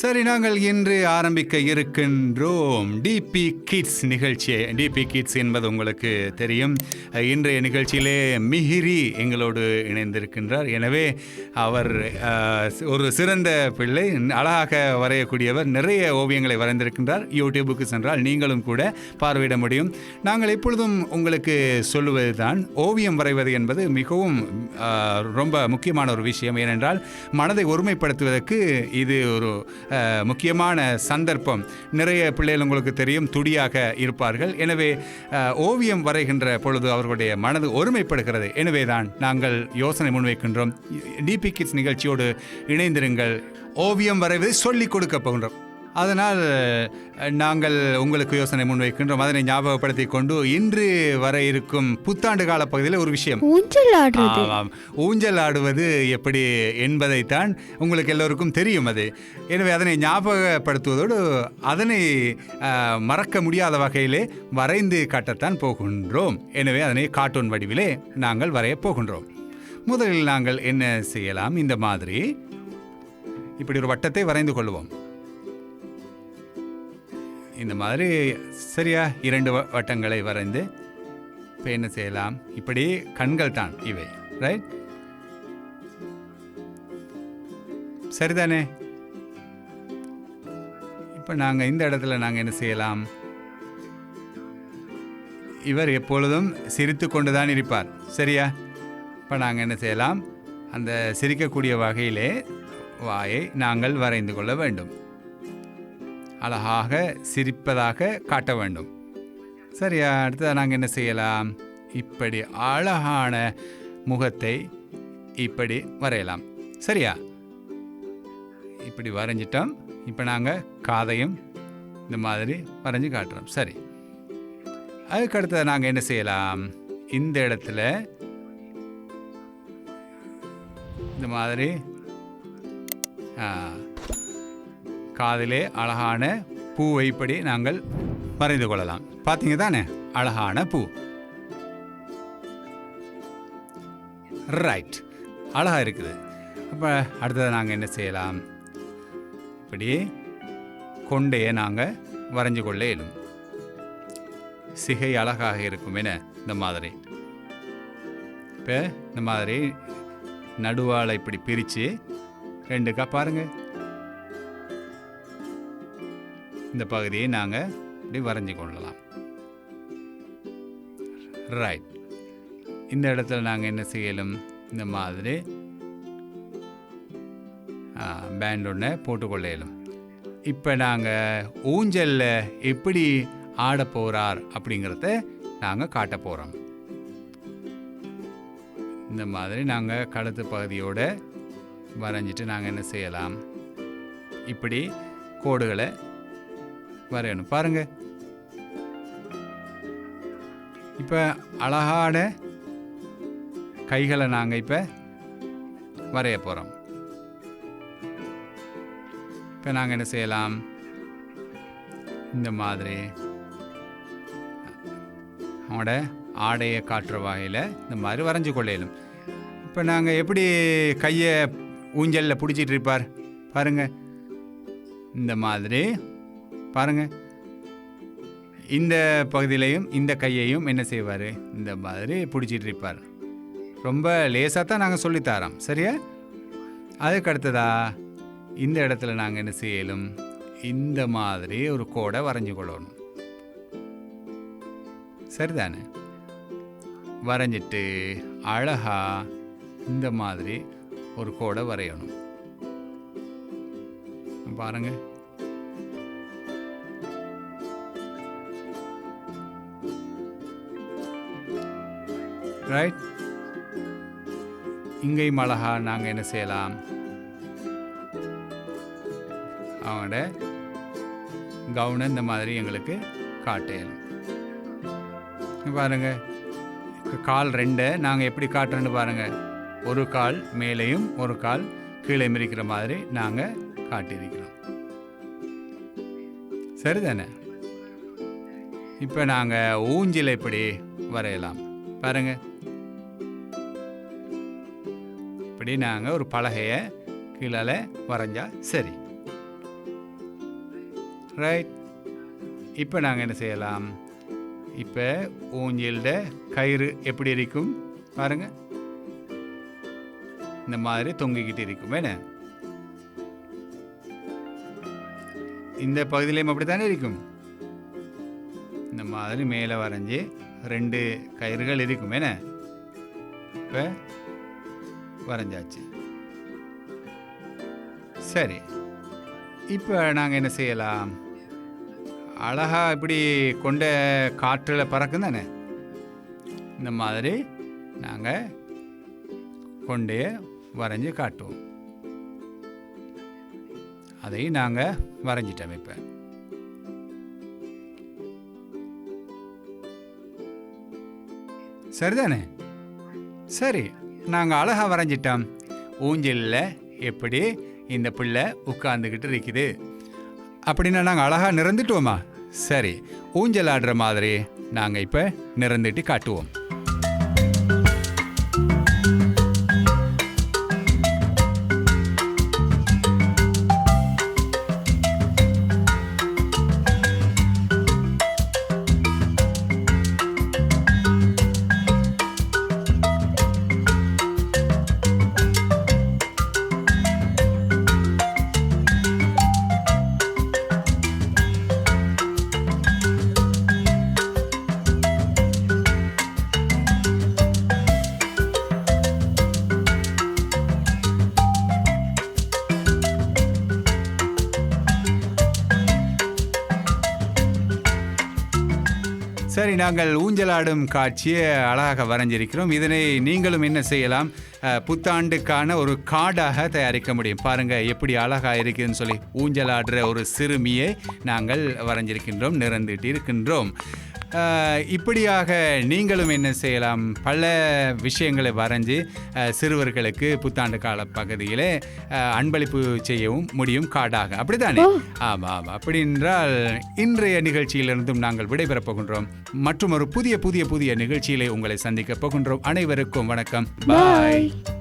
சரி நாங்கள் இன்று ஆரம்பிக்க இருக்கின்றோம். டிபி கிட்ஸ் நிகழ்ச்சியை. டிபி கிட்ஸ் என்பது உங்களுக்கு தெரியும். இன்றைய நிகழ்ச்சியிலே மிஹிரி எங்களோடு இணைந்திருக்கின்றார். எனவே அவர் ஒரு சிறந்த பிள்ளை அழகாக வரையக்கூடியவர் நிறைய ஓவியங்களை வரைந்திருக்கின்றார். யூடியூபுக்கு சென்றால் நீங்களும் கூட பார்வையிட முடியும். நாங்கள் எப்பொழுதும் உங்களுக்கு சொல்லுவது தான் ஓவியம் வரைவது என்பது மிகவும் ரொம்ப முக்கியமான ஒரு விஷயம். ஏனென்றால் மனதை ஒருமைப்படுத்துவதற்கு இது ஒரு முக்கியமான சந்தர்ப்பம். நிறைய பிள்ளைகள் உங்களுக்கு தெரியும் துடியாக இருப்பார்கள். எனவே ஓவியம் வரைகின்ற பொழுது அவர்களுடைய மனது ஒருமைப்படுகிறது. எனவே தான் நாங்கள் யோசனை முன்வைக்கின்றோம். டிபி கிட்ஸ் நிகழ்ச்சியோடு இணைந்திருங்கள். ஓவியம் வரைவதை சொல்லிக் கொடுக்க போகின்றோம். அதனால் நாங்கள் உங்களுக்கு யோசனை முன்வைக்கின்றோம். அதனை ஞாபகப்படுத்தி கொண்டு இன்று வர இருக்கும் புத்தாண்டு கால பகுதியில் ஒரு விஷயம். ஊஞ்சல் ஆமாம் ஊஞ்சல் ஆடுவது எப்படி என்பதைத்தான் உங்களுக்கு எல்லோருக்கும் தெரியும் அது. எனவே அதனை ஞாபகப்படுத்துவதோடு அதனை மறக்க முடியாத வகையிலே வரைந்து காட்டத்தான் போகின்றோம். எனவே அதனை கார்ட்டூன் வடிவிலே நாங்கள் வரையப் போகின்றோம். முதலில் நாங்கள் என்ன செய்யலாம்? இந்த மாதிரி இப்படி ஒரு வட்டத்தை வரைந்து கொள்வோம். இந்த மாதிரி சரியா இரண்டு வ- வட்டங்களை வரைந்து இப்போ என்ன செய்யலாம்? இப்படி கண்கள் தான் இவை ரைட் சரிதானே? இப்போ நாங்கள் இந்த இடத்துல நாங்கள் என்ன செய்யலாம்? இவர் எப்பொழுதும் சிரித்து கொண்டு தான் இருப்பார் சரியா? இப்போ நாங்கள் என்ன செய்யலாம்? அந்த சிரிக்கக்கூடிய வகையிலே வாயை நாங்கள் வரைந்து கொள்ள வேண்டும். அழகாக சிரிப்பதாக காட்ட வேண்டும். சரியா அடுத்ததாக நாங்கள் என்ன செய்யலாம்? இப்படி அழகான முகத்தை இப்படி வரையலாம். சரியா? இப்படி வரைஞ்சிட்டோம். இப்போ நாங்கள் காதையும் இந்த மாதிரி வரைஞ்சி காட்டுறோம். சரி. அதுக்கடுத்தது நாங்கள் என்ன செய்யலாம்? இந்த இடத்துல இந்த மாதிரி ஆ, காதிலே அழகான பூவை இப்படி நாங்கள் வரைந்து கொள்ளலாம். பார்த்தீங்க தானே? அழகான பூ. ரைட் அழகாக இருக்குது. அப்போ அடுத்தது நாங்கள் என்ன செய்யலாம்? இப்படி கொண்டையை நாங்கள் வரைஞ்சு கொள்ள இயலும். சிகை அழகாக இருக்கும் என இந்த மாதிரி. இப்போ இந்த மாதிரி நடுவாளை இப்படி பிரித்து ரெண்டுக்கா பாருங்கள் இந்த பகுதியை நாங்கள் இப்படி வரைஞ்சு கொள்ளலாம். ரைட் இந்த இடத்துல நாங்கள் என்ன செய்யலும்? இந்த மாதிரி பேண்ட் ஒன்று போட்டுக்கொள்ளையிலும் இப்போ நாங்கள் ஊஞ்சலில் எப்படி ஆட போகிறார் அப்படிங்கிறத நாங்கள் காட்ட போகிறோம் இந்த மாதிரி நாங்கள் கழுத்து பகுதியோடு வரைஞ்சிட்டு நாங்கள் என்ன செய்யலாம்? இப்படி கோடுகளை வரையணும் பாருங்க. இப்போ அழகான கைகளை நாங்கள் இப்போ வரைய போகிறோம் இப்போ நாங்கள் என்ன செய்யலாம்? இந்த மாதிரி. அவனோட ஆடையை காட்டுற வகையில் இந்த மாதிரி வரைஞ்சு கொள்ளையிலும் இப்போ நாங்கள் எப்படி கையை ஊஞ்சலில் பிடிச்சிட்டு இருப்பார்? பாருங்கள் இந்த மாதிரி. பாருங்க. இந்த பகுதியிலையும் இந்த கையையும் என்ன செய்வார்? இந்த மாதிரி பிடிச்சிட்டு இருப்பார். ரொம்ப லேசாக தான் நாங்கள் சொல்லித்தரோம் சரியா? அதுக்கு அடுத்ததா இந்த இடத்துல நாங்கள் என்ன செய்யலும்? இந்த மாதிரி ஒரு கோடை வரைஞ்சு கொள்ளணும். சரிதானே? வரைஞ்சிட்டு அழகா இந்த மாதிரி ஒரு கோடை வரையணும். பாருங்கள் ரைட் இங்கேயும் அழகா நாங்கள் என்ன செய்யலாம்? அவங்களோட கவுனை இந்த மாதிரி எங்களுக்கு காட்டையலாம் பாருங்கள் பாருங்க. கால் ரெண்டை நாங்கள் எப்படி காட்டுறோன்னு பாருங்கள் ஒரு கால் மேலேயும் ஒரு கால் கீழே மிரிக்கிற மாதிரி நாங்கள் காட்டியிருக்கிறோம். சரிதானே? இப்போ நாங்கள் ஊஞ்சில் இப்படி வரையலாம்? பாருங்கள் இப்படி நாங்கள் ஒரு பலகையை கீழே வரைஞ்சா சரி. ரைட் இப்போ நாங்கள் என்ன செய்யலாம்? இப்போ ஊஞ்சல்ட கயிறு எப்படி இருக்கும் பாருங்க. இந்த மாதிரி தொங்கிக்கிட்டு இருக்கும் என்ன? இந்த பகுதியிலையும் அப்படி தானே இருக்கும்? இந்த மாதிரி மேலே வரைஞ்சி ரெண்டு கயிறுகள் இருக்கும் என்ன? இப்போ வரைஞ்சாச்சு. சரி இப்போ நாங்கள் என்ன செய்யலாம்? அழகா இப்படி கொண்ட காற்றில் பறக்கும் தானே? இந்த மாதிரி நாங்கள் கொண்டே வரைஞ்சி காட்டுவோம். அதையும் நாங்கள் வரைஞ்சிட்டோம் இப்போ. சரிதானே? சரி நாங்கள் அழகாக வரைஞ்சிட்டோம். ஊஞ்சலில் எப்படி இந்த பிள்ளை உட்காந்துக்கிட்டு இருக்குது. அப்படின்னா நாங்கள் அழகாக நிறந்துட்டுவோமா சரி ஊஞ்சல் ஆடுற மாதிரி நாங்கள் இப்போ நிறந்துட்டு காட்டுவோம். நாங்கள் ஊஞ்சலாடும் காட்சியை அழகாக வரைஞ்சிருக்கிறோம். இதனை நீங்களும் என்ன செய்யலாம்? புத்தாண்டுக்கான ஒரு கார்டாக தயாரிக்க முடியும். பாருங்க எப்படி அழகா இருக்குதுன்னு சொல்லி. ஊஞ்சலாடுற ஒரு சிறுமியை நாங்கள் வரைஞ்சிருக்கின்றோம் நிறந்துட்டு இருக்கின்றோம். இப்படியாக நீங்களும் என்ன செய்யலாம்? பல விஷயங்களை வரைஞ்சி சிறுவர்களுக்கு புத்தாண்டு கால பகுதியிலே அன்பளிப்பு செய்யவும் முடியும் கார்டாக. அப்படித்தானே? ஆமாம் ஆமாம் அப்படி என்றால் இன்றைய நிகழ்ச்சியிலிருந்தும் நாங்கள் விடைபெறப் போகின்றோம். மற்றும் ஒரு புதிய புதிய புதிய நிகழ்ச்சியிலே உங்களை சந்திக்க போகின்றோம். அனைவருக்கும் வணக்கம். பாய் Bye.